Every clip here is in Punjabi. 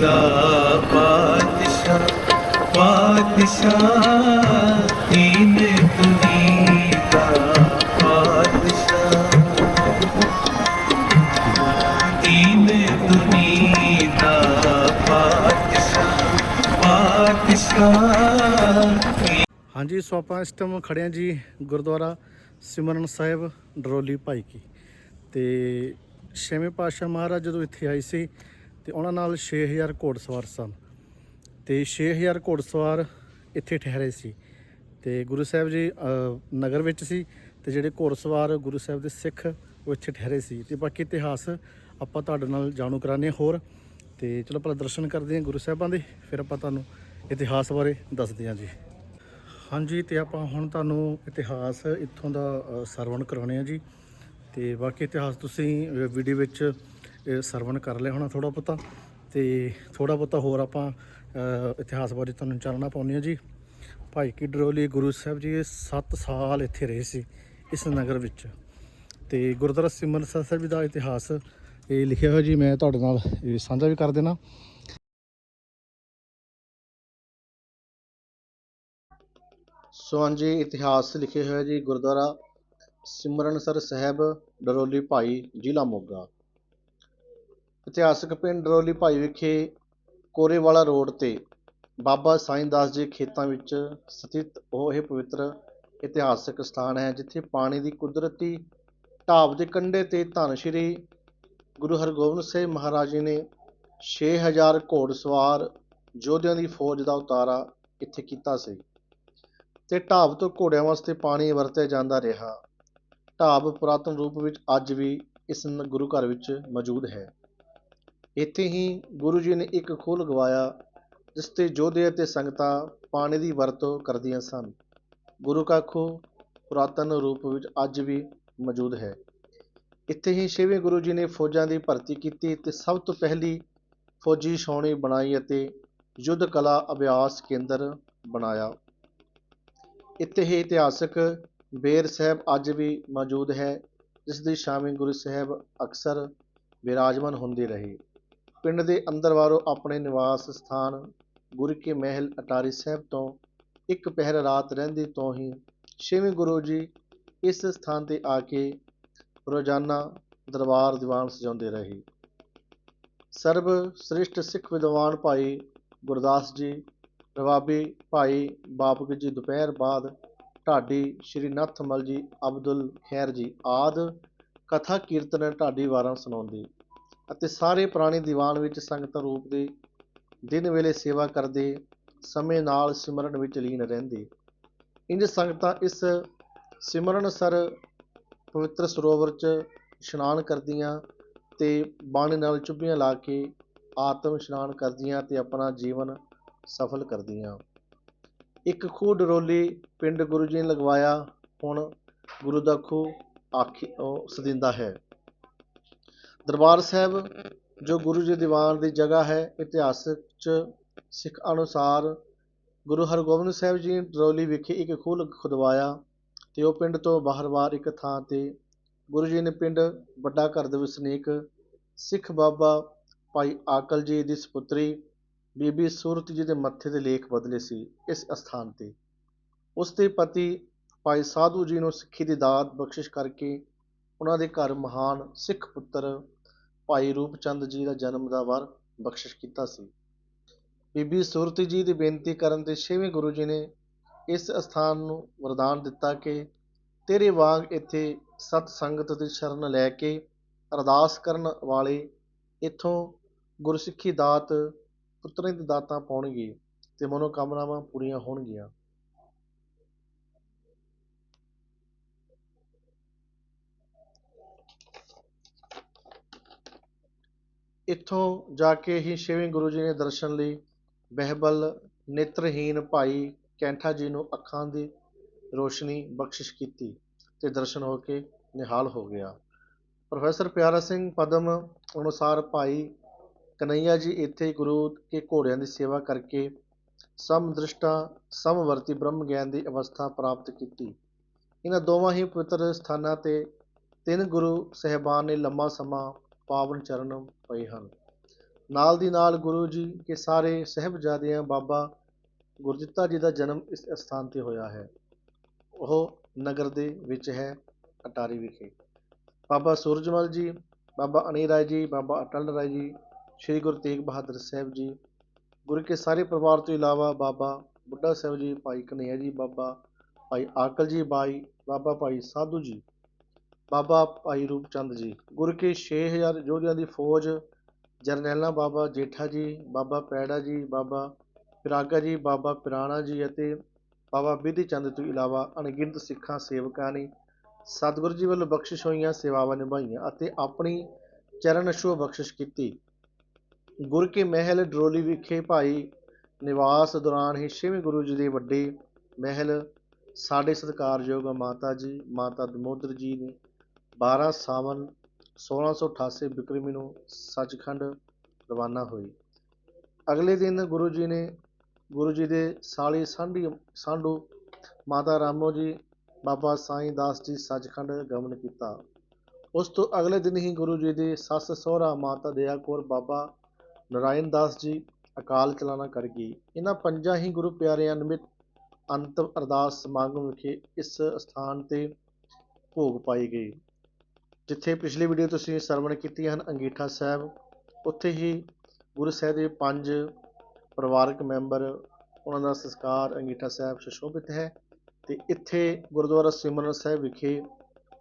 ਦਾ ਪਾਤਸ਼ਾਹ ਪਾਤਸ਼ਾਹ ਦੀਨ ਦੁਨੀ ਦਾ ਪਾਤਸ਼ਾਹ ਦੀਨ ਦੁਨੀ ਦਾ ਪਾਤਸ਼ਾਹ ਪਾਤਸ਼ਾਹ ਹਾਂਜੀ, ਸੋ ਆਪਾਂ ਇਸ ਟਾਈਮ ਖੜੇ ਹਾਂ ਜੀ ਗੁਰਦੁਆਰਾ ਸਿਮਰਨ ਸਾਹਿਬ, ਡਰੋਲੀ ਭਾਈ ਕੀ। ਤੇ ਛੇਵੇਂ ਪਾਤਸ਼ਾਹ ਮਹਾਰਾਜ ਜਦੋਂ ਇੱਥੇ ਆਏ ਸੀ ਤੇ ਉਹਨਾਂ ਨਾਲ 6000 ਘੋੜਸਵਾਰ ਸਨ। ਤੇ 6000 ਘੋੜਸਵਾਰ ਇੱਥੇ ਠਹਿਰੇ ਸੀ। ਤੇ ਗੁਰੂ ਸਾਹਿਬ ਜੀ ਨਗਰ ਵਿੱਚ ਸੀ ਤੇ ਜਿਹੜੇ ਘੋੜਸਵਾਰ ਗੁਰੂ ਸਾਹਿਬ ਦੇ ਸਿੱਖ ਉਹ ਇੱਥੇ ਠਹਿਰੇ ਸੀ। ਤੇ ਬਾਕੀ ਇਤਿਹਾਸ ਆਪਾਂ ਤੁਹਾਡੇ ਨਾਲ ਜਾਣੂ ਕਰਾਣੇ ਹੋਰ। ਤੇ ਚਲੋ ਪਹਿਲਾਂ ਦਰਸ਼ਨ ਕਰਦੇ ਹਾਂ ਗੁਰੂ ਸਾਹਿਬਾਂ ਦੇ, ਫਿਰ ਆਪਾਂ ਤੁਹਾਨੂੰ ਇਤਿਹਾਸ ਬਾਰੇ ਦੱਸਦੇ ਹਾਂ ਜੀ। ਹਾਂਜੀ, ਤੇ ਆਪਾਂ ਹੁਣ ਤੁਹਾਨੂੰ ਇਤਿਹਾਸ ਇੱਥੋਂ ਦਾ ਸਰਵਣ ਕਰਾਉਣੇ ਆ ਜੀ। ਤੇ ਬਾਕੀ ਇਤਿਹਾਸ ਤੁਸੀਂ ਵੀਡੀਓ ਵਿੱਚ ਅ, ਸਰਵਣ ਕਰ ਲਿਆ ਹੋਣਾ ਥੋੜਾ ਬਹੁਤਾ ਤੇ ਥੋੜਾ ਬਹੁਤਾ ਹੋਰ ਆਪਾਂ ਇਤਿਹਾਸ ਬਾਰੇ ਤੁਹਾਨੂੰ ਚਾਨਣਾ ਪਾਉਂਦੇ ਆ ਜੀ। ਭਾਈ ਕੀ ਡਰੋਲੀ ਗੁਰੂ ਸਾਹਿਬ ਜੀ 7 ਸਾਲ ਇੱਥੇ ਰਹੇ ਸੀ ਇਸ ਨਗਰ ਵਿੱਚ। ਤੇ ਗੁਰਦੁਆਰਾ ਸਿਮਰਨ ਸਾਹਿਬ ਜੀ ਦਾ ਇਤਿਹਾਸ ਇਹ ਲਿਖਿਆ ਹੋਇਆ ਜੀ ਮੈਂ ਤੁਹਾਡੇ ਨਾਲ ਇਹ ਸਾਂਝਾ ਵੀ ਕਰ ਦੇਣਾ ਸੋ ਹਾਂਜੀ ਇਤਿਹਾਸ ਲਿਖੇ ਹੋਇਆ ਜੀ ਗੁਰਦੁਆਰਾ ਸਿਮਰਨਸਰ ਸਾਹਿਬ ਡਰੋਲੀ ਭਾਈ ਜ਼ਿਲ੍ਹਾ ਮੋਗਾ। ਇਤਿਹਾਸਕ ਪਿੰਡ ਰੌਲੀ ਭਾਈ ਵਿਖੇ ਕੋਰੇਵਾਲਾ ਰੋਡ ਤੇ ਬਾਬਾ ਸਾਈਂ ਦਾਸ ਜੀ ਖੇਤਾਂ ਵਿੱਚ ਸਥਿਤ ਉਹ ਇਹ ਪਵਿੱਤਰ ਇਤਿਹਾਸਕ ਸਥਾਨ ਹੈ, ਜਿੱਥੇ ਪਾਣੀ ਦੀ ਕੁਦਰਤੀ ਢਾਬ ਦੇ ਕੰਢੇ ਤੇ ਧੰਨ ਸ਼੍ਰੀ ਗੁਰੂ ਹਰਗੋਬਿੰਦ ਸਾਹਿਬ ਮਹਾਰਾਜ ਜੀ ਨੇ ਛੇ 6000 ਘੋੜਸਵਾਰ ਯੋਧਿਆਂ ਦੀ ਫੌਜ ਦਾ ਉਤਾਰਾ ਇੱਥੇ ਕੀਤਾ ਸੀ ਅਤੇ ਢਾਬ ਤੋਂ ਘੋੜਿਆਂ ਵਾਸਤੇ ਪਾਣੀ ਵਰਤਿਆ ਜਾਂਦਾ ਰਿਹਾ। ਢਾਬ ਪੁਰਾਤਨ ਰੂਪ ਵਿੱਚ ਅੱਜ ਵੀ ਇਸ ਗੁਰੂ ਘਰ ਵਿੱਚ ਮੌਜੂਦ ਹੈ। ਇੱਥੇ ਹੀ ਗੁਰੂ ਜੀ ਨੇ ਇੱਕ ਖੂਹ ਲਗਵਾਇਆ, ਜਿਸ ਤੇ ਯੋਧੇ ਅਤੇ ਸੰਗਤਾਂ ਪਾਣੀ ਦੀ ਵਰਤੋਂ ਕਰਦੀਆਂ ਸਨ। ਗੁਰੂ ਕਾ ਖੂਹ ਪੁਰਾਤਨ ਰੂਪ ਵਿੱਚ ਅੱਜ ਵੀ ਮੌਜੂਦ ਹੈ। ਇੱਥੇ ਹੀ ਛੇਵੇਂ ਗੁਰੂ ਜੀ ਨੇ ਫੌਜਾਂ ਦੀ ਭਰਤੀ ਕੀਤੀ ਅਤੇ ਸਭ ਤੋਂ ਪਹਿਲੀ ਫੌਜੀ ਛਾਉਣੀ ਬਣਾਈ ਅਤੇ ਯੁੱਧ ਕਲਾ ਅਭਿਆਸ ਕੇਂਦਰ ਬਣਾਇਆ। ਇੱਥੇ ਹੀ ਇਤਿਹਾਸਕ ਬੇਰ ਸਾਹਿਬ ਅੱਜ ਵੀ ਮੌਜੂਦ ਹੈ, ਜਿਸ ਦੀ ਸ਼ਾਮੀ ਗੁਰੂ ਸਾਹਿਬ ਅਕਸਰ ਵਿਰਾਜਮਾਨ ਹੁੰਦੇ ਰਹੇ। ਪਿੰਡ ਦੇ ਅੰਦਰ ਵਾਰੋਂ ਆਪਣੇ ਨਿਵਾਸ ਸਥਾਨ ਗੁਰ ਕੇ ਮਹਿਲ ਅਟਾਰੀ ਸਾਹਿਬ ਤੋਂ ਇੱਕ ਪਹਿਰ ਰਾਤ ਰਹਿੰਦੀ ਤੋਂ ਹੀ ਛੇਵੇਂ ਗੁਰੂ ਜੀ ਇਸ ਸਥਾਨ ਤੇ ਆ ਕੇ ਰੋਜ਼ਾਨਾ ਦਰਬਾਰ ਦੀਵਾਨ ਸਜਾਉਂਦੇ ਰਹੇ। ਸਰਬ ਸ੍ਰਿਸ਼ਟ ਸਿੱਖ ਵਿਦਵਾਨ ਭਾਈ ਗੁਰਦਾਸ ਜੀ, ਰਵਾਬੀ ਭਾਈ ਬਾਪਕ ਜੀ ਦੁਪਹਿਰ ਬਾਅਦ ਢਾਡੀ ਸ਼੍ਰੀ ਨੱਥਮਲ ਜੀ, ਅਬਦੁਲ ਖੈਰ ਜੀ ਆਦਿ ਕਥਾ ਕੀਰਤਨ ਢਾਡੀ ਵਾਰਾਂ ਸੁਣਾਉਂਦੇ। ਅਤੇ ਸਾਰੇ ਪੁਰਾਣੇ ਦੀਵਾਨ ਵਿੱਚ ਸੰਗਤ ਰੂਪ ਦੇ ਦਿਨ ਵੇਲੇ ਸੇਵਾ ਕਰਦੇ ਸਮੇਂ ਨਾਲ ਸਿਮਰਨ ਵਿੱਚ ਲੀਨ ਰਹਿੰਦੇ। ਇੰਜ ਸੰਗਤਾਂ ਇਸ ਸਿਮਰਨ ਸਰ ਪਵਿੱਤਰ ਸਰੋਵਰ 'ਚ ਇਸ਼ਨਾਨ ਕਰਦੀਆਂ ਤੇ ਬਾਣੀ ਨਾਲ ਚੁੱਭੀਆਂ ਲਾ ਕੇ ਆਤਮ ਇਸ਼ਨਾਨ ਕਰਦੀਆਂ ਤੇ ਆਪਣਾ ਜੀਵਨ ਸਫਲ ਕਰਦੀਆਂ। ਇੱਕ ਖੂਹ ਡਰੋਲੀ ਪਿੰਡ ਗੁਰੂ ਜੀ ਨੇ ਲਗਵਾਇਆ, ਹੁਣ ਗੁਰੂ ਦਾ ਖੂਹ ਆਖੀ, ਉਹ ਸਦਿੰਦਾ ਹੈ। ਦਰਬਾਰ ਸਾਹਿਬ, ਜੋ ਗੁਰੂ ਜੀ ਦੀਵਾਨ ਦੀ ਜਗ੍ਹਾ ਹੈ, ਇਤਿਹਾਸਕ ਚ ਸਿੱਖ ਅਨੁਸਾਰ ਗੁਰੂ ਹਰਗੋਬਿੰਦ ਸਾਹਿਬ ਜੀ ਨੇ ਡਰੋਲੀ ਵਿਖੇ ਇੱਕ ਖੂਹ ਖੁਦਵਾਇਆ ਅਤੇ ਉਹ ਪਿੰਡ ਤੋਂ ਬਾਹਰ-ਬਾਹਰ ਇੱਕ ਥਾਂ ਤੇ ਗੁਰੂ ਜੀ ਨੇ ਪਿੰਡ ਵੱਡਾ ਘਰ ਦੇ ਵਸਨੀਕ ਸਿੱਖ ਬਾਬਾ ਭਾਈ ਆਕਲ ਜੀ ਦੀ ਸਪੁੱਤਰੀ ਬੀਬੀ ਸੂਰਤ ਜੀ ਦੇ ਮੱਥੇ ਤੇ ਲੇਖ ਬਦਲੇ ਸੀ ਇਸ ਅਸਥਾਨ ਤੇ। ਉਸ ਦੇ ਪਤੀ ਭਾਈ ਸਾਧੂ ਜੀ ਨੂੰ ਸਿੱਖੀ ਦੀ ਦਾਤ ਬਖਸ਼ਿਸ਼ ਕਰਕੇ ਉਹਨਾਂ ਦੇ ਘਰ ਮਹਾਨ ਸਿੱਖ ਪੁੱਤਰ ਭਾਈ ਰੂਪ ਚੰਦ ਜੀ ਦਾ ਜਨਮ ਦਾ ਵਰ ਬਖਸ਼ਿਸ਼ ਕੀਤਾ ਸੀ। ਬੀਬੀ ਸੂਰਤ ਜੀ ਦੀ ਬੇਨਤੀ ਕਰਨ ਤੇ ਛੇਵੇਂ ਗੁਰੂ ਜੀ ਨੇ ਇਸ ਅਸਥਾਨ ਨੂੰ ਵਰਦਾਨ ਦਿੱਤਾ ਕਿ ਤੇਰੇ ਵਾਂਗ ਇੱਥੇ ਸਤ ਸੰਗਤ ਦੀ ਸ਼ਰਨ ਲੈ ਕੇ ਅਰਦਾਸ ਕਰਨ ਵਾਲੇ ਇੱਥੋਂ ਗੁਰਸਿੱਖੀ ਦਾਤ, ਪੁੱਤਰ ਦਾਤਾਂ ਪਾਉਣਗੇ ਅਤੇ ਮਨੋਕਾਮਨਾਵਾਂ ਪੂਰੀਆਂ ਹੋਣਗੀਆਂ। ਇੱਥੋਂ ਜਾ ਕੇ ਹੀ ਛੇਵੇਂ ਗੁਰੂ ਜੀ ਨੇ ਦਰਸ਼ਨ ਲਈ ਬਹਿਬਲ ਨੇਤਰਹੀਣ ਭਾਈ ਕੈਂਠਾ ਜੀ ਨੂੰ ਅੱਖਾਂ ਦੀ ਰੋਸ਼ਨੀ ਬਖਸ਼ਿਸ਼ ਕੀਤੀ ਅਤੇ ਦਰਸ਼ਨ ਹੋ ਕੇ ਨਿਹਾਲ ਹੋ ਗਿਆ। ਪ੍ਰੋਫੈਸਰ ਪਿਆਰਾ ਸਿੰਘ ਪਦਮ ਅਨੁਸਾਰ ਭਾਈ ਕਨਈਆ ਜੀ ਇੱਥੇ ਗੁਰੂ ਕੇ ਘੋੜਿਆਂ ਦੀ ਸੇਵਾ ਕਰਕੇ ਸਮਦ੍ਰਿਸ਼ਟਾ, ਸਮਵਰਤੀ ਬ੍ਰਹਮ ਗਿਆਨ ਦੀ ਅਵਸਥਾ ਪ੍ਰਾਪਤ ਕੀਤੀ। ਇਹਨਾਂ ਦੋਵਾਂ ਹੀ ਪਵਿੱਤਰ ਸਥਾਨਾਂ ਤੇ ਤਿੰਨ ਗੁਰੂ ਸਾਹਿਬਾਨ ਨੇ ਲੰਮਾ ਸਮਾਂ ਪਾਵਨ ਚਰਨ ਪਏ ਹਨ। ਨਾਲ ਦੀ ਨਾਲ ਗੁਰੂ ਜੀ ਕੇ ਸਾਰੇ ਸਾਹਿਬਜ਼ਾਦਿਆਂ ਬਾਬਾ ਗੁਰਦਿੱਤਾ ਜੀ ਦਾ ਜਨਮ ਇਸ ਅਸਥਾਨ ਤੇ ਹੋਇਆ ਹੈ। ਉਹ ਨਗਰ ਦੇ ਵਿੱਚ ਹੈ, ਅਟਾਰੀ ਵਿਖੇ। ਬਾਬਾ ਸੂਰਜਮਲ ਜੀ, ਬਾਬਾ ਅਣੀ ਰਾਏ ਜੀ, ਬਾਬਾ ਅਟਲ ਰਾਏ ਜੀ, ਸ੍ਰੀ ਗੁਰੂ ਤੇਗ ਬਹਾਦਰ ਸਾਹਿਬ ਜੀ, ਗੁਰੂ ਕੇ ਸਾਰੇ ਪਰਿਵਾਰ ਤੋਂ ਇਲਾਵਾ ਬਾਬਾ ਬੁੱਢਾ ਸਾਹਿਬ ਜੀ, ਭਾਈ ਕਨ੍ਹਈਆ ਜੀ, ਬਾਬਾ ਭਾਈ ਆਕਲ ਜੀ, ਬਾਈ, ਬਾਬਾ ਭਾਈ ਸਾਧੂ ਜੀ ਬਾਬਾ ਭਾਈ ਰੂਪ ਚੰਦ ਜੀ, ਗੁਰ ਕੇ ਛੇ ਹਜ਼ਾਰ ਯੋਧਿਆਂ ਦੀ ਫੌਜ, ਜਰਨੈਲਾਂ ਬਾਬਾ ਜੇਠਾ ਜੀ, ਬਾਬਾ ਪੈੜਾ ਜੀ, ਬਾਬਾ ਪਿਰਾਗਾ ਜੀ, ਬਾਬਾ ਪਿਰਾਣਾ ਜੀ ਅਤੇ ਬਾਬਾ ਬਿਧੀ ਚੰਦ ਤੋਂ ਇਲਾਵਾ ਅਣਗਿਣਤ ਸਿੱਖਾਂ, ਸੇਵਕਾਂ ਨੇ ਸਤਿਗੁਰੂ ਜੀ ਵੱਲੋਂ ਬਖਸ਼ਿਸ਼ ਹੋਈਆਂ, ਸੇਵਾਵਾਂ ਨਿਭਾਈਆਂ ਅਤੇ ਆਪਣੀ ਚਰਨ ਛੋਹ ਬਖਸ਼ਿਸ਼ ਕੀਤੀ। ਗੁਰ ਕੇ ਮਹਿਲ ਡਰੋਲੀ ਵਿਖੇ ਭਾਈ ਨਿਵਾਸ ਦੌਰਾਨ ਹੀ ਛੇਵੇਂ ਗੁਰੂ ਜੀ ਦੇ ਵੱਡੇ ਮਹਿਲ, ਸਾਡੇ ਸਤਿਕਾਰਯੋਗ ਮਾਤਾ ਜੀ, ਮਾਤਾ ਦਮੋਦਰ ਜੀ ਨੇ 12 ਸਾਵਨ 1688 ਬਿਕਰਮੀ ਨੂੰ ਸੱਚਖੰਡ ਰਵਾਨਾ ਹੋਏ ਅਗਲੇ ਦਿਨ ਗੁਰੂ ਜੀ ਨੇ, ਗੁਰੂ ਜੀ ਦੇ ਸਾਲੀ ਸਾਂਢੀ, ਸਾਂਢੂ ਮਾਤਾ ਰਾਮੋ ਜੀ, ਬਾਬਾ ਸਾਈਂ ਦਾਸ ਜੀ ਸੱਚਖੰਡ ਗਮਨ ਕੀਤਾ। ਉਸ ਤੋਂ ਅਗਲੇ ਦਿਨ ਹੀ ਗੁਰੂ ਜੀ ਦੀ ਸੱਸ ਸਹੁਰਾ ਮਾਤਾ ਦਇਆ ਕੌਰ, ਬਾਬਾ ਨਰਾਇਣ ਦਾਸ ਜੀ ਅਕਾਲ ਚਲਾਣਾ ਕਰ ਗਈ। ਇਹਨਾਂ ਪੰਜਾਂ ਹੀ ਗੁਰੂ ਪਿਆਰਿਆਂ ਨਿਮਿਤ ਅੰਤਮ ਅਰਦਾਸ ਸਮਾਗਮ ਵਿਖੇ ਇਸ ਸਥਾਨ ਤੇ ਭੋਗ ਪਾਈ ਗਈ ਜਿੱਥੇ ਪਿਛਲੀ ਵੀਡੀਓ ਤੁਸੀਂ ਸਰਵਣ ਕੀਤੀਆਂ ਹਨ, ਅੰਗੀਠਾ ਸਾਹਿਬ, ਉੱਥੇ ਹੀ ਗੁਰੂ ਸਾਹਿਬ ਦੇ ਪੰਜ ਪਰਿਵਾਰਕ ਮੈਂਬਰ, ਉਹਨਾਂ ਦਾ ਸੰਸਕਾਰ ਅੰਗੀਠਾ ਸਾਹਿਬ ਸੁਸ਼ੋਭਿਤ ਹੈ ਤੇ ਇੱਥੇ ਗੁਰਦੁਆਰਾ ਸਿਮਰਨ ਸਾਹਿਬ ਵਿਖੇ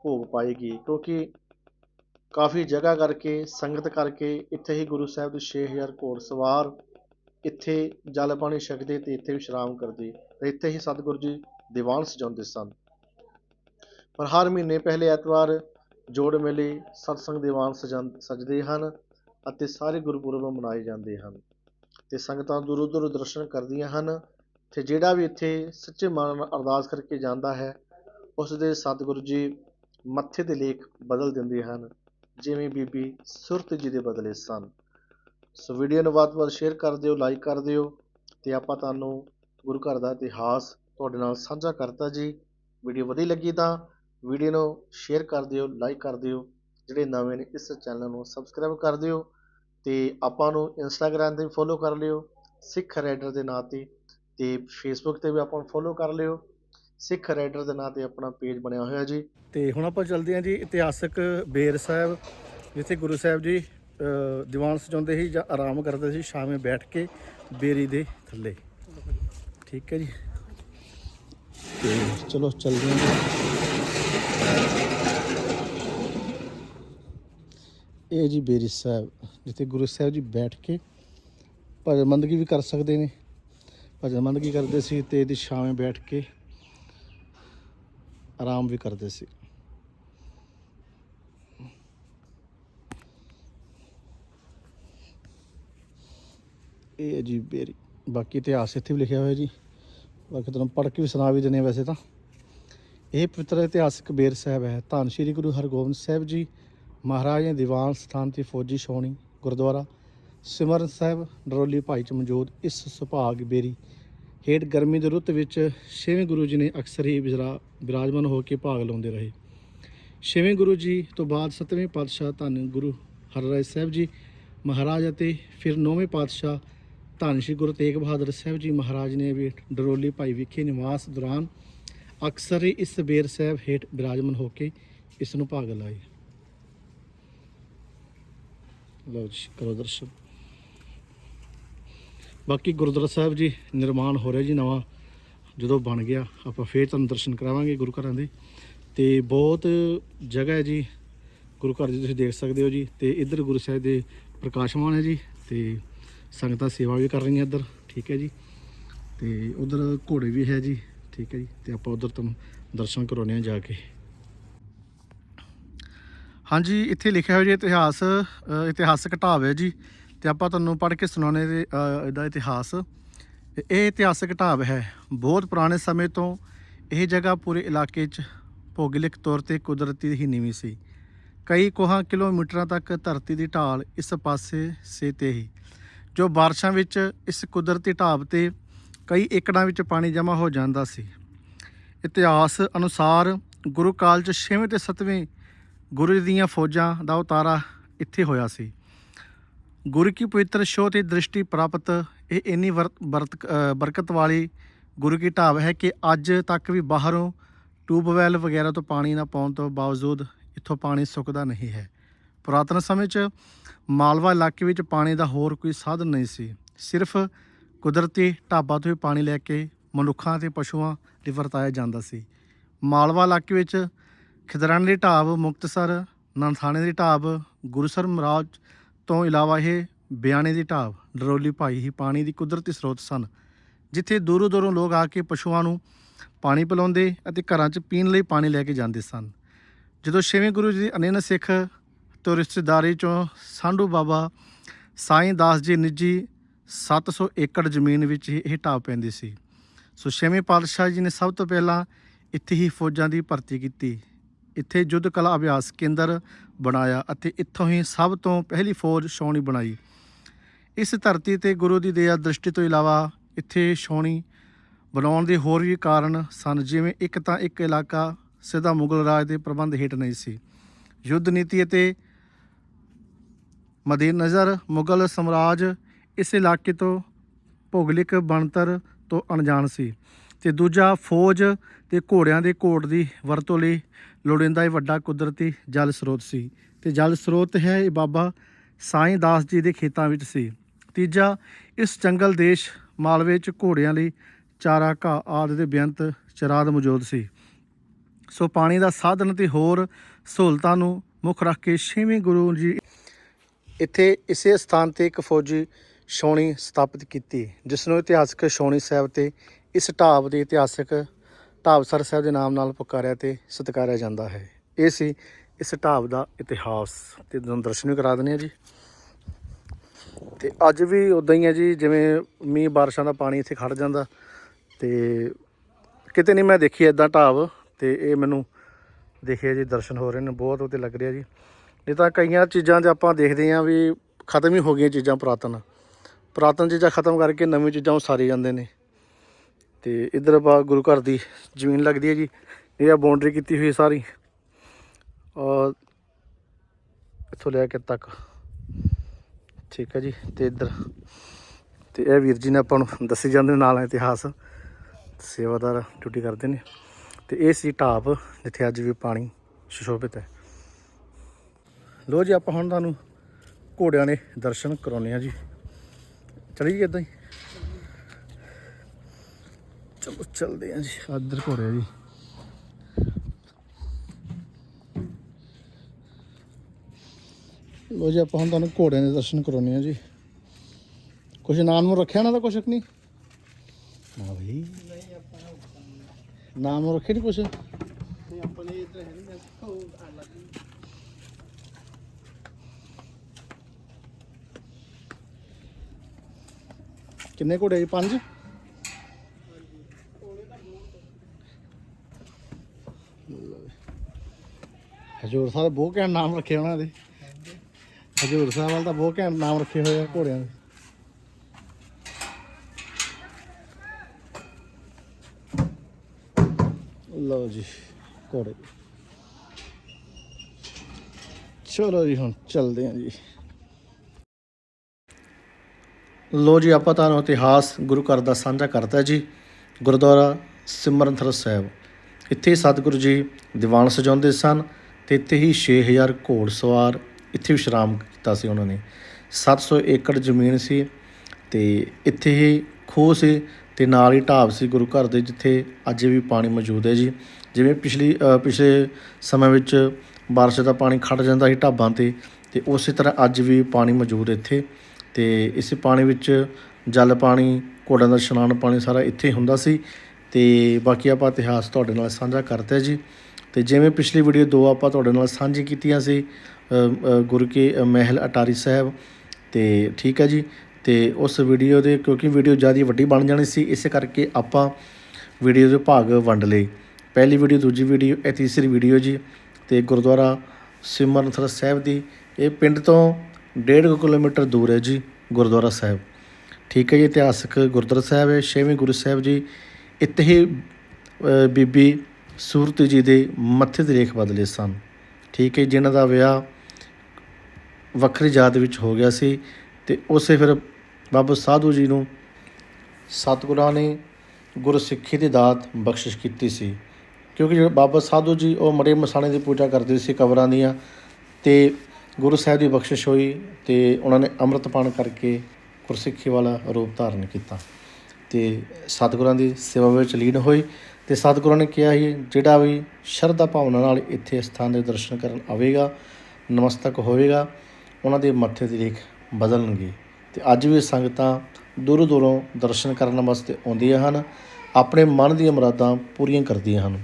ਭੋਗ ਪਾਏਗੀ, ਕਿਉਂਕਿ ਕਾਫੀ ਜਗ੍ਹਾ ਕਰਕੇ, ਸੰਗਤ ਕਰਕੇ ਇੱਥੇ ਹੀ ਗੁਰੂ ਸਾਹਿਬ ਦੇ 6000 ਘੋੜ ਸਵਾਰ ਇੱਥੇ ਜਲ ਪਾਣੀ ਛਕਦੇ ਤੇ ਇੱਥੇ ਵਿਸ਼ਰਾਮ ਕਰਦੇ ਤੇ ਇੱਥੇ ਹੀ ਸਤਿਗੁਰੂ ਜੀ ਦੀਵਾਨ ਸਜਾਉਂਦੇ ਸਨ। ਪਰ ਹਰ ਮਹੀਨੇ ਪਹਿਲੇ ਐਤਵਾਰ ਜੋੜ ਮੇਲੇ ਸਤਸੰਗ ਦੀਵਾਨ ਸਜਾਂ ਸਜਦੇ ਹਨ ਅਤੇ ਸਾਰੇ ਗੁਰਪੁਰਬ ਮਨਾਏ ਜਾਂਦੇ ਹਨ। ਅਤੇ ਸੰਗਤਾਂ ਦੂਰੋਂ ਦੂਰੋਂ ਦਰਸ਼ਨ ਕਰਦੀਆਂ ਹਨ ਅਤੇ ਜਿਹੜਾ ਵੀ ਇੱਥੇ ਸੱਚੇ ਮਨ ਨਾਲ ਅਰਦਾਸ ਕਰਕੇ ਜਾਂਦਾ ਹੈ ਉਸ ਦੇ ਸਤਿਗੁਰੂ ਜੀ ਮੱਥੇ ਦੇ ਲੇਖ ਬਦਲ ਦਿੰਦੇ ਹਨ, ਜਿਵੇਂ ਬੀਬੀ ਸੁਰਤ ਜੀ ਦੇ ਬਦਲੇ ਸਨ। ਸੋ ਵੀਡੀਓ ਨੂੰ ਵੱਧ ਤੋਂ ਵੱਧ ਸ਼ੇਅਰ ਕਰ ਦਿਓ ਲਾਈਕ ਕਰ ਦਿਓ ਅਤੇ ਆਪਾਂ ਤੁਹਾਨੂੰ ਗੁਰੂ ਘਰ ਦਾ ਇਤਿਹਾਸ ਤੁਹਾਡੇ ਨਾਲ ਸਾਂਝਾ ਕਰਤਾ ਜੀ। ਵੀਡੀਓ ਵਧੀਆ ਲੱਗੀ ਤਾਂ ਵੀਡੀਓ ਨੂੰ ਸ਼ੇਅਰ ਕਰ ਦਿਓ ਲਾਈਕ ਕਰ ਦਿਓ। ਜਿਹੜੇ ਨਵੇਂ ਨੇ ਇਸ ਚੈਨਲ ਨੂੰ ਸਬਸਕ੍ਰਾਈਬ ਕਰ ਦਿਓ ਅਤੇ ਆਪਾਂ ਨੂੰ ਇੰਸਟਾਗ੍ਰਾਮ ਤੇ ਵੀ ਫੋਲੋ ਕਰ ਲਿਓ, ਸਿੱਖ ਰਾਈਡਰ ਦੇ ਨਾਂ ਤੇ ਅਤੇ ਫੇਸਬੁੱਕ ਤੇ ਵੀ ਆਪਾਂ ਨੂੰ ਫੋਲੋ ਕਰ ਲਿਓ। ਸਿੱਖ ਰਾਈਡਰ ਦੇ ਨਾਂ ਤੇ ਆਪਣਾ ਪੇਜ ਬਣਿਆ ਹੋਇਆ ਜੀ। ਤੇ ਹੁਣ ਆਪਾਂ ਚੱਲਦੇ ਹਾਂ ਜੀ ਇਤਿਹਾਸਕ ਬੇਰ ਸਾਹਿਬ, ਜਿੱਥੇ ਗੁਰੂ ਸਾਹਿਬ ਜੀ ਦੀਵਾਨ ਸਜਾਉਂਦੇ ਸੀ ਜਾਂ ਆਰਾਮ ਕਰਦੇ ਸੀ ਸ਼ਾਮੇ ਬੈਠ ਕੇ ਬੇਰੀ ਦੇ ਥੱਲੇ। ਠੀਕ ਹੈ ਜੀ। ਤੇ ਚਲੋ ਚੱਲਦੇ ਹਾਂ ਜੀ। ਇਹ ਜੀ ਬੇਰੀ ਸਾਹਿਬ, ਜਿੱਥੇ ਗੁਰੂ ਸਾਹਿਬ ਜੀ ਬੈਠ ਕੇ ਭਜਨ ਬੰਦਗੀ ਵੀ ਕਰ ਸਕਦੇ ਨੇ। ਭਜਨ ਬੰਦਗੀ ਕਰਦੇ ਸੀ ਤੇ ਇਹਦੀ ਛਾਵੇਂ ਬੈਠ ਕੇ ਆਰਾਮ ਵੀ ਕਰਦੇ ਸੀ। ਇਹ ਹੈ ਜੀ ਬੇਰੀ। ਬਾਕੀ ਇਤਿਹਾਸ ਇੱਥੇ ਵੀ ਲਿਖਿਆ ਹੋਇਆ ਜੀ। ਬਾਕੀ ਤੁਹਾਨੂੰ ਪੜ੍ਹ ਕੇ ਵੀ ਸੁਣਾ ਵੀ ਦਿੰਦੇ ਹਾਂ ਵੈਸੇ ਤਾਂ। ਇਹ ਪਵਿੱਤਰ ਇਤਿਹਾਸਕ ਬੇਰ ਸਾਹਿਬ ਹੈ। ਧੰਨ ਸ਼੍ਰੀ ਗੁਰੂ ਹਰਗੋਬਿੰਦ ਸਾਹਿਬ ਜੀ। ਮਹਾਰਾਜ ਦੇ ਦੀਵਾਨ ਸਥਾਨ ਤੇ ਫੌਜੀ ਛਾਉਣੀ, ਗੁਰਦੁਆਰਾ, ਸਿਮਰਨ ਸਾਹਿਬ ਡਰੋਲੀ ਭਾਈ ਚ ਮੌਜੂਦ ਇਸ ਸੁਭਾਗ ਬੇਰੀ ਹੇਠ ਗਰਮੀ ਦੇ ਰੁੱਤ ਵਿੱਚ ਛੇਵੇਂ ਗੁਰੂ ਜੀ ਨੇ ਅਕਸਰ ਹੀ ਵਿਜਰਾ, ਵਿਰਾਜਮਾਨ ਹੋ ਕੇ ਭਾਗ ਲਾਉਂਦੇ ਰਹੇ। ਛੇਵੇਂ ਗੁਰੂ ਜੀ ਤੋਂ ਬਾਅਦ ਸੱਤਵੇਂ ਪਾਤਸ਼ਾਹ ਧੰਨ ਗੁਰੂ ਹਰਰਾਏ ਸਾਹਿਬ ਜੀ ਮਹਾਰਾਜ ਅਤੇ ਫਿਰ ਨੌਵੇਂ ਪਾਤਸ਼ਾਹ ਧੰਨ ਸ਼੍ਰੀ ਗੁਰੂ ਤੇਗ ਬਹਾਦਰ ਸਾਹਿਬ ਜੀ ਮਹਾਰਾਜ ਨੇ ਵੀ ਡਰੋਲੀ ਭਾਈ ਵਿਖੇ ਨਿਵਾਸ ਦੌਰਾਨ ਅਕਸਰ ਹੀ ਇਸ ਬੇਰ ਸਾਹਿਬ ਹੇਠ ਵਿਰਾਜਮਾਨ ਹੋ ਕੇ ਇਸ ਨੂੰ ਭਾਗ ਲਾਏ। ਲਓ ਜੀ, ਕਰੋ ਦਰਸ਼ਨ। ਬਾਕੀ ਗੁਰਦੁਆਰਾ ਸਾਹਿਬ ਜੀ, ਨਿਰਮਾਣ ਹੋ ਰਿਹਾ ਜੀ ਨਵਾਂ। ਜਦੋਂ ਬਣ ਗਿਆ, ਆਪਾਂ ਫੇਰ ਤੁਹਾਨੂੰ ਦਰਸ਼ਨ ਕਰਾਵਾਂਗੇ ਗੁਰੂ ਘਰਾਂ ਦੇ। ਤੇ ਬਹੁਤ ਜਗ੍ਹਾ ਹੈ ਜੀ, ਗੁਰੂ ਘਰ ਜੀ ਤੁਸੀਂ ਦੇਖ ਸਕਦੇ ਹੋ ਜੀ। ਤੇ ਇੱਧਰ ਗੁਰੂ ਸਾਹਿਬ ਦੇ ਪ੍ਰਕਾਸ਼ਮਾਨ ਹੈ ਜੀ, ਤੇ ਸੰਗਤਾਂ ਸੇਵਾ ਵੀ ਕਰ ਰਹੀਆਂ ਇੱਧਰ, ਠੀਕ ਹੈ ਜੀ। ਤੇ ਉਧਰ ਘੋੜੇ ਵੀ ਹੈ ਜੀ। ਠੀਕ ਹੈ ਜੀ, ਤੇ ਆਪਾਂ ਉਧਰ ਤੋਂ ਦਰਸ਼ਨ ਕਰਾਉਂਦੇ ਹਾਂ ਜਾ ਕੇ। ਹਾਂਜੀ, ਇੱਥੇ ਲਿਖਿਆ ਹੋਇਆ ਜੀ, ਇਤਿਹਾਸ ਇਤਿਹਾਸਕ ਢਾਬ ਹੈ ਜੀ। ਤੇ ਆਪਾਂ ਤੁਹਾਨੂੰ ਪੜ੍ਹ ਕੇ ਸੁਣਾਉਣੇ ਦੇ ਇਹਦਾ ਇਤਿਹਾਸ। ਇਹ ਇਤਿਹਾਸਕ ਢਾਬ ਹੈ। ਬਹੁਤ ਪੁਰਾਣੇ ਸਮੇਂ ਤੋਂ ਇਹ ਜਗ੍ਹਾ ਪੂਰੇ ਇਲਾਕੇ 'ਚ ਭੌਗੋਲਿਕ ਤੌਰ ਤੇ ਕੁਦਰਤੀ ਹੀ ਨੀਵੀਂ ਸੀ। ਕਈ ਕੋਹਾਂ ਕਿਲੋਮੀਟਰਾਂ ਤੱਕ ਧਰਤੀ ਦੀ ਢਾਲ ਇਸ ਪਾਸੇ ਸੇ ਤੇ ਹੀ। ਜੋ ਬਾਰਿਸ਼ਾਂ ਵਿੱਚ ਇਸ ਕੁਦਰਤੀ ਢਾਬ ਤੇ ਕਈ ਏਕੜਾਂ ਵਿੱਚ ਪਾਣੀ ਜਮ੍ਹਾਂ ਹੋ ਜਾਂਦਾ ਸੀ। ਇਤਿਹਾਸ ਅਨੁਸਾਰ ਗੁਰੂ ਕਾਲ 'ਚ ਛੇਵੇਂ ਤੇ ਸੱਤਵੇਂ ਗੁਰੂ ਜੀ ਦੀਆਂ ਫੌਜਾਂ ਦਾ ਉਤਾਰਾ ਇੱਥੇ ਹੋਇਆ ਸੀ। ਗੁਰੂ ਕੀ ਪਵਿੱਤਰ ਸ਼ੋਅ ਤੇ ਦ੍ਰਿਸ਼ਟੀ ਪ੍ਰਾਪਤ ਇਹ ਇੰਨੀ ਵਰ- ਬਰਤ- ਬਰਕਤ ਵਾਲੀ ਗੁਰੂ ਕੀ ਢਾਬ ਹੈ ਕਿ ਅੱਜ ਤੱਕ ਵੀ ਬਾਹਰੋਂ ਟਿਊਬਵੈਲ ਵਗੈਰਾ ਤੋਂ ਪਾਣੀ ਨਾ ਪਾਉਣ ਤੋਂ ਬਾਵਜੂਦ ਇੱਥੋਂ ਪਾਣੀ ਸੁੱਕਦਾ ਨਹੀਂ ਹੈ। ਪੁਰਾਤਨ ਸਮੇਂ 'ਚ ਮਾਲਵਾ ਇਲਾਕੇ ਵਿੱਚ ਪਾਣੀ ਦਾ ਹੋਰ ਕੋਈ ਸਾਧਨ ਨਹੀਂ ਸੀ। ਸਿਰਫ ਕੁਦਰਤੀ ਢਾਬਾਂ ਤੋਂ ਹੀ ਪਾਣੀ ਲੈ ਕੇ ਮਨੁੱਖਾਂ ਤੇ ਪਸ਼ੂਆਂ ਲਈ ਵਰਤਾਇਆ ਜਾਂਦਾ ਸੀ। ਮਾਲਵਾ ਇਲਾਕੇ ਵਿੱਚ ਖਿਦਰਾਣੇ ਦੀ ਢਾਬ, ਮੁਕਤਸਰ, ਨਨਥਾਣੇ ਦੀ ਢਾਬ ਗੁਰੂਸਰ ਮਹਾਰਾਜ ਤੋਂ ਇਲਾਵਾ ਇਹ ਬਿਆਣੇ ਦੀ ਢਾਬ, ਡਰੋਲੀ ਭਾਈ ਹੀ ਪਾਣੀ ਦੀ ਕੁਦਰਤੀ ਸਰੋਤ ਸਨ, ਜਿੱਥੇ ਦੂਰੋਂ ਦੂਰੋਂ ਲੋਕ ਆ ਕੇ ਪਸ਼ੂਆਂ ਨੂੰ ਪਾਣੀ ਪਿਲਾਉਂਦੇ ਅਤੇ ਘਰਾਂ 'ਚ ਪੀਣ ਲਈ ਪਾਣੀ ਲੈ ਕੇ ਜਾਂਦੇ ਸਨ। ਜਦੋਂ ਛੇਵੇਂ ਗੁਰੂ ਜੀ ਦੀ ਅਨੇਨ ਸਿੱਖ, ਤੋਂ ਰਿਸ਼ਤੇਦਾਰੀ ਚੋਂ ਸਾਂਢੂ ਬਾਬਾ ਸਾਈਂ ਦਾਸ ਜੀ ਨਿੱਜੀ 700 ਏਕੜ ਜ਼ਮੀਨ ਵਿੱਚ ਹੀ ਇਹ ਢਾਬ ਪੈਂਦੀ ਸੀ। ਸੋ ਛੇਵੇਂ ਪਾਤਸ਼ਾਹ ਜੀ ਨੇ ਸਭ ਤੋਂ ਪਹਿਲਾਂ ਇੱਥੇ ਹੀ ਫੌਜਾਂ ਦੀ ਭਰਤੀ ਕੀਤੀ। ਇੱਥੇ ਯੁੱਧ ਕਲਾ ਅਭਿਆਸ ਕੇਂਦਰ ਬਣਾਇਆ ਅਤੇ ਇੱਥੋਂ ਹੀ ਸਭ ਤੋਂ ਪਹਿਲੀ ਫੌਜ ਛਾਉਣੀ ਬਣਾਈ। ਇਸ ਧਰਤੀ ਤੇ ਗੁਰੂ ਦੀ ਦਇਆ ਦ੍ਰਿਸ਼ਟੀ ਤੋਂ ਇਲਾਵਾ ਇੱਥੇ ਛਾਉਣੀ ਬਣਾਉਣ ਦੇ ਹੋਰ ਵੀ ਕਾਰਨ ਸਨ, ਜਿਵੇਂ ਇੱਕ ਤਾਂ ਇੱਕ ਇਲਾਕਾ ਸਿੱਧਾ ਮੁਗਲ ਰਾਜ ਦੇ ਪ੍ਰਬੰਧ ਹੇਠ ਨਹੀਂ ਸੀ। ਯੁੱਧ ਨੀਤੀ ਅਤੇ ਮੱਦੇਨਜ਼ਰ ਮੁਗਲ ਸਮਰਾਜ ਇਸ ਇਲਾਕੇ ਤੋਂ ਭੂਗੋਲਿਕ ਬਣਤਰ ਤੋਂ ਅਣਜਾਣ ਸੀ ਤੇ ਦੂਜਾ ਫੌਜ ਤੇ ਘੋੜਿਆਂ ਦੇ ਘੋੜ ਦੀ ਵਰਤੋਂ ਲਈ ਲੋੜੀਂਦਾ ਇਹ ਵੱਡਾ ਕੁਦਰਤੀ ਜਲ ਸਰੋਤ ਸੀ ਤੇ ਜਲ ਸਰੋਤ ਹੈ ਇਹ ਬਾਬਾ ਸਾਈਂ ਦਾਸ ਜੀ ਦੇ ਖੇਤਾਂ ਵਿੱਚ ਸੀ। ਤੀਜਾ, ਇਸ ਜੰਗਲ ਦੇਸ਼ ਮਾਲਵੇ 'ਚ ਘੋੜਿਆਂ ਲਈ ਚਾਰਾ, ਘਾਹ ਆਦਿ ਦੇ ਬੇਅੰਤ ਚਰਾਦ ਮੌਜੂਦ ਸੀ। ਸੋ ਪਾਣੀ ਦਾ ਸਾਧਨ ਤੇ ਹੋਰ ਸਹੂਲਤਾਂ ਨੂੰ ਮੁੱਖ ਰੱਖ ਕੇ ਛੇਵੇਂ ਗੁਰੂ ਜੀ ਇੱਥੇ ਇਸੇ ਸਥਾਨ ਤੇ ਇੱਕ ਫੌਜੀ ਛਾਉਣੀ ਸਥਾਪਿਤ ਕੀਤੀ, ਜਿਸ ਨੂੰ ਇਤਿਹਾਸਕ ਛਾਉਣੀ ਸਾਹਿਬ ਤੇ ਇਸ ਢਾਬ ਦੇ ਇਤਿਹਾਸਕ ਢਾਬਸਰ ਸਾਹਿਬ ਦੇ ਨਾਮ ਨਾਲ ਪੁਕਾਰਿਆ ਤੇ ਸਤਿਕਾਰਿਆ ਜਾਂਦਾ ਹੈ। ਇਹ ਸੀ ਇਸ ਢਾਬ ਦਾ ਇਤਿਹਾਸ ਤੇ ਤੁਹਾਨੂੰ ਦਰਸ਼ਨ ਵੀ ਕਰਾ ਦਿੰਦੇ ਆ ਜੀ। ਤੇ ਅੱਜ ਵੀ ਉਦਾਂ ਹੀ ਹੈ ਜੀ, ਜਿਵੇਂ ਮੀਂਹ ਬਾਰਿਸ਼ਾਂ ਦਾ ਪਾਣੀ ਇੱਥੇ ਖੜ ਜਾਂਦਾ ਤੇ ਕਿਤੇ ਨਹੀਂ ਮੈਂ ਦੇਖੀ ਇਦਾਂ ਢਾਬ ਤੇ ਇਹ ਮੈਨੂੰ ਦੇਖਿਆ ਜੀ, ਦਰਸ਼ਨ ਹੋ ਰਹੇ ਨੇ, ਬਹੁਤ ਉਹਤੇ ਲੱਗ ਰਿਹਾ ਜੀ। ਨਹੀਂ ਤਾਂ ਕਈਆਂ ਚੀਜ਼ਾਂ ਤੇ ਆਪਾਂ ਦੇਖਦੇ ਆਂ ਵੀ ਖਤਮ ਹੀ ਹੋ ਗਈਆਂ ਚੀਜ਼ਾਂ ਪੁਰਾਤਨ। ਪੁਰਾਤਨ ਚੀਜ਼ਾਂ ਖਤਮ ਕਰਕੇ ਨਵੀਂ ਚੀਜ਼ਾਂ ਉਸਾਰੀ ਜਾਂਦੇ ਨੇ। ਤੇ ਇਧਰ ਆਪਾਂ ਗੁਰੂ ਘਰ ਦੀ ਜ਼ਮੀਨ ਲੱਗਦੀ ਹੈ ਜੀ। ਇਹ ਆ ਬਾਉਂਡਰੀ ਕੀਤੀ ਹੋਈ ਸਾਰੀ। ਔਰ ਇੱਥੋਂ ਲੈ ਕੇ ਤੱਕ। ਠੀਕ ਹੈ ਜੀ, ਤੇ ਇੱਧਰ। ਤੇ ਇਹ ਵੀਰ ਜੀ ਨੇ ਆਪਾਂ ਨੂੰ ਦੱਸੀ ਜਾਂਦੇ ਨੇ ਨਾਲ ਇਤਿਹਾਸ। ਸੇਵਾਦਾਰ ਡਿਊਟੀ ਕਰਦੇ ਨੇ। ਤੇ ਇਹ ਸੀ ਢਾਬ, ਜਿੱਥੇ ਅੱਜ ਵੀ ਪਾਣੀ ਸੁਸ਼ੋਭਿਤ ਹੈ। ਲੋ ਜੀ, ਆਪਾਂ ਹੁਣ ਤੁਹਾਨੂੰ ਘੋੜਿਆਂ ਦੇ ਦਰਸ਼ਨ ਕਰਾਉਣੇ ਆ ਜੀ। ਚਲੀਏ ਇਦਾਂ ਹੀ? ਚਲੋ ਚੱਲਦੇ ਆ ਜੀ। ਇੱਧਰ ਘੋੜੇ ਆ ਜੀ। ਲੋ ਜੀ ਆਪਾਂ ਹੁਣ ਤੁਹਾਨੂੰ ਘੋੜਿਆਂ ਦੇ ਦਰਸ਼ਨ ਕਰਾਉਣੇ ਆ ਜੀ। ਕੁਛ ਨਾਮ ਨੂੰ ਰੱਖਿਆ ਨਾ ਤਾਂ ਕੁਛ ਨਹੀਂ? ਨਾ ਬਈ। ਨਾਮ ਨੂੰ ਰੱਖੇ ਨਹੀਂ ਕੁਛ ਕਿੰਨੇ ਘੋੜੇ ਜੀ? ਪੰਜ? ਹਜੂਰ ਸਾਹਿਬ ਬਹੁਤ ਘੈਂਟ ਨਾਮ ਰੱਖੇ ਉਹਨਾਂ ਦੇ। ਹਜੂਰ ਸਾਹਿਬ ਵਾਲ ਤਾਂ ਬਹੁਤ ਘੈਂਟ ਨਾਮ ਰੱਖੇ ਹੋਏ ਆ ਘੋੜਿਆਂ ਦੇ। ਲਓ ਜੀ, ਘੋੜੇ। ਚਲੋ ਜੀ, ਹੁਣ ਚੱਲਦੇ ਹਾਂ ਜੀ। ਲੋ ਜੀ, ਆਪਾਂ ਤੁਹਾਨੂੰ ਇਤਿਹਾਸ ਗੁਰੂ ਘਰ ਦਾ ਸਾਂਝਾ ਕਰਤਾ ਜੀ, ਗੁਰਦੁਆਰਾ ਸਿਮਰਨਥਰ ਸਾਹਿਬ। ਇੱਥੇ ਸਤਿਗੁਰੂ ਜੀ ਦੀਵਾਨ ਸਜਾਉਂਦੇ ਸਨ ਤੇ ਇੱਥੇ ਹੀ 6000 ਘੋੜ ਸਵਾਰ ਇੱਥੇ ਵਿਸ਼ਰਾਮ ਕੀਤਾ ਸੀ ਉਹਨਾਂ ਨੇ। 700 ਏਕੜ ਜ਼ਮੀਨ ਸੀ ਤੇ ਇੱਥੇ ਹੀ ਖੂਹ ਸੀ ਤੇ ਨਾਲ ਹੀ ਢਾਬ ਸੀ ਗੁਰੂ ਘਰ ਦੇ, ਜਿੱਥੇ ਅੱਜ ਵੀ ਪਾਣੀ ਮੌਜੂਦ ਹੈ ਜੀ। ਜਿਵੇਂ ਪਿਛਲੀ ਪਿਛਲੇ ਸਮੇਂ ਵਿੱਚ ਬਾਰਿਸ਼ ਦਾ ਪਾਣੀ ਖੜ ਜਾਂਦਾ ਸੀ ਢਾਬਾਂ ਤੇ ਤੇ ਉਸੇ ਤਰ੍ਹਾਂ ਅੱਜ ਵੀ ਪਾਣੀ ਮੌਜੂਦ ਇੱਥੇ। ਅਤੇ ਇਸ ਪਾਣੀ ਵਿੱਚ ਜਲ ਪਾਣੀ, ਘੋੜਿਆਂ ਦਾ ਇਸ਼ਨਾਨ ਪਾਣੀ ਸਾਰਾ ਇੱਥੇ ਹੁੰਦਾ ਸੀ ਅਤੇ ਬਾਕੀ ਆਪਾਂ ਇਤਿਹਾਸ ਤੁਹਾਡੇ ਨਾਲ ਸਾਂਝਾ ਕਰਤਾ ਜੀ। ਅਤੇ ਜਿਵੇਂ ਪਿਛਲੀ ਵੀਡੀਓ ਦੋ ਆਪਾਂ ਤੁਹਾਡੇ ਨਾਲ ਸਾਂਝੀ ਕੀਤੀਆਂ ਸੀ ਗੁਰੂ ਕੇ ਮਹਿਲ ਅਟਾਰੀ ਸਾਹਿਬ, ਤੇ ਠੀਕ ਹੈ ਜੀ। ਤੇ ਉਸ ਵੀਡੀਓ ਦੇ ਕਿਉਂਕਿ ਵੀਡੀਓ ਜ਼ਿਆਦਾ ਵੱਡੀ ਬਣ ਜਾਣੀ ਸੀ, ਇਸੇ ਕਰਕੇ ਆਪਾਂ ਵੀਡੀਓ ਦੇ ਭਾਗ ਵੰਡ ਲਏ। ਪਹਿਲੀ ਵੀਡੀਓ ਦੂਜੀ ਵੀਡੀਓ ਇਹ ਤੀਸਰੀ ਵੀਡੀਓ ਜੀ, ਤੇ ਗੁਰਦੁਆਰਾ ਸਿਮਰਨਥਰ ਸਾਹਿਬ ਦੀ, ਇਹ ਪਿੰਡ ਤੋਂ 1.5 ਕਿਲੋਮੀਟਰ ਦੂਰ ਹੈ ਜੀ ਗੁਰਦੁਆਰਾ ਸਾਹਿਬ। ਠੀਕ ਹੈ ਜੀ, ਇਤਿਹਾਸਕ ਗੁਰਦੁਆਰਾ ਸਾਹਿਬ ਹੈ, ਛੇਵੇਂ ਗੁਰੂ ਸਾਹਿਬ ਜੀ। ਇੱਥੇ ਹੀ ਬੀਬੀ ਸੂਰਤ ਜੀ ਦੇ ਮੱਥੇ ਤੇ ਰੇਖ ਬਦਲੇ ਸਨ। ਠੀਕ ਹੈ, ਜਿਨ੍ਹਾਂ ਦਾ ਵਿਆਹ ਵੱਖਰੀ ਜਾਤ ਵਿੱਚ ਹੋ ਗਿਆ ਸੀ ਤੇ ਉਸੇ ਫਿਰ ਬਾਬਾ ਸਾਧੂ ਜੀ ਨੂੰ ਸਤਿਗੁਰਾਂ ਨੇ ਗੁਰਸਿੱਖੀ ਦੀ ਦਾਤ ਬਖਸ਼ਿਸ਼ ਕੀਤੀ ਸੀ। ਕਿਉਂਕਿ ਜਿਹੜਾ ਬਾਬਾ ਸਾਧੂ ਜੀ ਉਹ ਮਰੇ ਮਸਾਣੇ ਦੀ ਪੂਜਾ ਕਰਦੇ ਸੀ ਕਬਰਾਂ ਦੀਆਂ ਤੇ ਗੁਰੂ ਸਾਹਿਬ ਦੀ ਬਖਸ਼ਿਸ਼ ਹੋਈ ਤੇ ਉਹਨਾਂ ਨੇ ਅੰਮ੍ਰਿਤ ਪਾਨ ਕਰਕੇ ਗੁਰਸਿੱਖੀ ਵਾਲਾ ਰੂਪ ਧਾਰਨ ਕੀਤਾ ਤੇ ਸਤਿਗੁਰਾਂ ਦੀ ਸੇਵਾ ਵਿੱਚ ਲੀਨ ਹੋਈ ਤੇ ਸਤਿਗੁਰਾਂ ਨੇ ਕਿਹਾ ਸੀ, ਜਿਹੜਾ ਵੀ ਸ਼ਰਧਾ ਭਾਵਨਾ ਨਾਲ ਇੱਥੇ ਸਥਾਨ ਦੇ ਦਰਸ਼ਨ ਕਰਨ ਆਵੇਗਾ, ਨਮਸਤਕ ਹੋਵੇਗਾ, ਉਹਨਾਂ ਦੇ ਮੱਥੇ ਦੀ ਰੇਖ ਬਦਲਣਗੇ। ਤੇ ਅੱਜ ਵੀ ਸੰਗਤਾਂ ਦੂਰੋਂ ਦੂਰੋਂ ਦਰਸ਼ਨ ਕਰਨ ਵਾਸਤੇ ਆਉਂਦੀਆਂ ਹਨ, ਆਪਣੇ ਮਨ ਦੀਆਂ ਮੁਰਾਦਾਂ ਪੂਰੀਆਂ ਕਰਦੀਆਂ ਹਨ।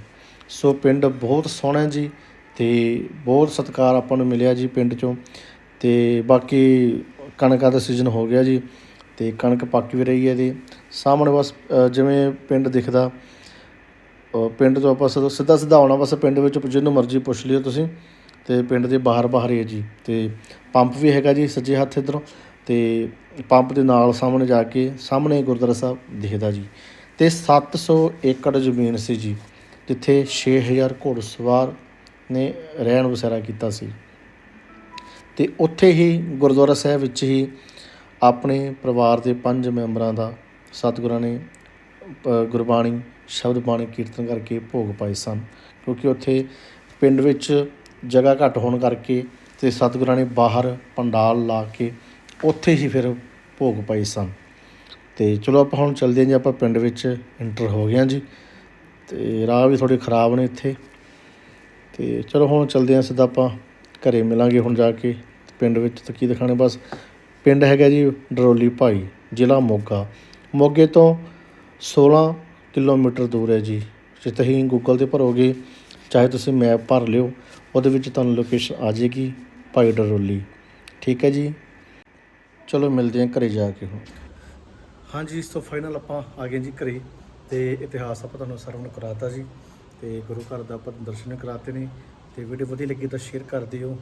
ਸੋ ਪਿੰਡ ਬਹੁਤ ਸੋਹਣਾ ਜੀ। ਅਤੇ ਬਹੁਤ ਸਤਿਕਾਰ ਆਪਾਂ ਨੂੰ ਮਿਲਿਆ ਜੀ ਪਿੰਡ ਚੋਂ। ਅਤੇ ਬਾਕੀ ਕਣਕਾਂ ਦਾ ਸੀਜ਼ਨ ਹੋ ਗਿਆ ਜੀ ਅਤੇ ਕਣਕ ਪੱਕ ਵੀ ਰਹੀ ਹੈ ਜੀ। ਸਾਹਮਣੇ ਬਸ ਜਿਵੇਂ ਪਿੰਡ ਦਿਖਦਾ ਪਿੰਡ ਤੋਂ ਆਪਾਂ ਸਿੱਧਾ ਸਿੱਧਾ ਸਿੱਧਾ ਆਉਣਾ, ਬਸ ਪਿੰਡ ਵਿੱਚ ਜਿਹਨੂੰ ਮਰਜ਼ੀ ਪੁੱਛ ਲਿਓ ਤੁਸੀਂ। ਅਤੇ ਪਿੰਡ ਦੇ ਬਾਹਰ ਬਾਹਰ ਹੀ ਹੈ ਜੀ। ਅਤੇ ਪੰਪ ਵੀ ਹੈਗਾ ਜੀ ਸੱਜੇ ਹੱਥ ਇੱਧਰੋਂ। ਅਤੇ ਪੰਪ ਦੇ ਨਾਲ ਸਾਹਮਣੇ ਜਾ ਕੇ ਸਾਹਮਣੇ ਗੁਰਦੁਆਰਾ ਸਾਹਿਬ ਦਿਖਦਾ ਜੀ। ਤੇ 700 ਏਕੜ ਜ਼ਮੀਨ ਸੀ ਜੀ, ਜਿੱਥੇ 6000 ਘੋੜਸਵਾਰ ਨੇ ਰਹਿਣ ਬਸੇਰਾ ਕੀਤਾ ਸੀ। ਤੇ ਉੱਥੇ ਹੀ ਗੁਰਦੁਆਰਾ ਸਾਹਿਬ ਵਿੱਚ ਹੀ ਆਪਣੇ ਪਰਿਵਾਰ ਦੇ ਪੰਜ ਮੈਂਬਰਾਂ ਦਾ ਸਤਿਗੁਰਾਂ ਨੇ ਗੁਰਬਾਣੀ, ਸ਼ਬਦ ਬਾਣੀ, ਕੀਰਤਨ ਕਰਕੇ ਭੋਗ ਪਾਏ ਸਨ। ਕਿਉਂਕਿ ਉੱਥੇ ਪਿੰਡ ਵਿੱਚ ਜਗ੍ਹਾ ਘੱਟ ਹੋਣ ਕਰਕੇ ਤੇ ਸਤਿਗੁਰਾਂ ਨੇ ਬਾਹਰ ਪੰਡਾਲ ਲਾ ਕੇ ਉੱਥੇ ਹੀ ਫਿਰ ਭੋਗ ਪਾਏ ਸਨ। ਤੇ ਚਲੋ ਆਪਾਂ ਹੁਣ ਚੱਲਦੇ ਹਾਂ ਜੀ, ਆਪਾਂ ਪਿੰਡ ਵਿੱਚ ਇੰਟਰ ਹੋ ਗਏ ਹਾਂ ਜੀ। ਤੇ ਰਾਹ ਵੀ ਥੋੜੇ ਖਰਾਬ ਨੇ ਇੱਥੇ। ਤੇ ਚਲੋ ਹੁਣ ਚੱਲਦੇ ਹਾਂ ਸਿੱਧਾ ਆਪਾਂ ਘਰੇ ਮਿਲਾਂਗੇ ਹੁਣ ਜਾ ਕੇ ਪਿੰਡ ਵਿੱਚ ਤਾਂ ਕੀ ਦਿਖਾਣੇ ਬਸ ਪਿੰਡ ਹੈਗਾ ਜੀ ਡਰੋਲੀ ਭਾਈ, ਜ਼ਿਲ੍ਹਾ ਮੋਗਾ। ਮੋਗੇ ਤੋਂ 16 ਕਿਲੋਮੀਟਰ ਦੂਰ ਹੈ ਜੀ। ਜੇ ਤੁਸੀਂ ਗੂਗਲ ਤੇ ਭਰੋਗੇ, ਚਾਹੇ ਤੁਸੀਂ ਮੈਪ ਭਰ ਲਿਓ, ਉਹਦੇ ਵਿੱਚ ਤੁਹਾਨੂੰ ਲੋਕੇਸ਼ਨ ਆ ਜਾਏਗੀ ਭਾਈ ਡਰੋਲੀ। ਠੀਕ ਹੈ ਜੀ? ਚਲੋ ਮਿਲਦੇ ਹਾਂ ਘਰੇ ਜਾ ਕੇ ਹੁਣ। ਹਾਂਜੀ ਸੋ ਫਾਈਨਲ ਆਪਾਂ ਆ ਗਏ ਜੀ ਘਰੇ ਤੇ ਇਤਿਹਾਸ ਆਪਾਂ ਤੁਹਾਨੂੰ ਸਰਵਣ ਕਰਾਤਾ ਜੀ। ਤੇ ਗੁਰੂ ਘਰ ਦਾ ਆਪਾਂ ਦਰਸ਼ਨ ਕਰਾਤੇ ਨੇ ਤੇ ਵੀਡੀਓ ਵਧੀਆ ਲੱਗੀ ਤਾਂ ਸ਼ੇਅਰ ਕਰ ਦਿਓ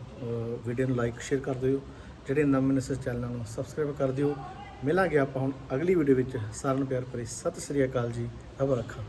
ਵੀਡੀਓ ਨੂੰ ਲਾਈਕ ਸ਼ੇਅਰ ਕਰ ਦਿਓ, ਜਿਹੜੇ ਨਵੇਂ ਨੇ ਇਸ ਚੈਨਲ ਨੂੰ ਸਬਸਕ੍ਰਾਈਬ ਕਰ ਦਿਓ। ਮਿਲਾਂਗੇ ਆਪਾਂ ਹੁਣ ਅਗਲੀ ਵੀਡੀਓ ਵਿੱਚ। ਸਾਰਿਆਂ ਨੂੰ ਪਿਆਰ ਭਰੀ ਸਤਿ ਸ੍ਰੀ ਅਕਾਲ ਜੀ। ਰੱਬ ਰੱਖਾ।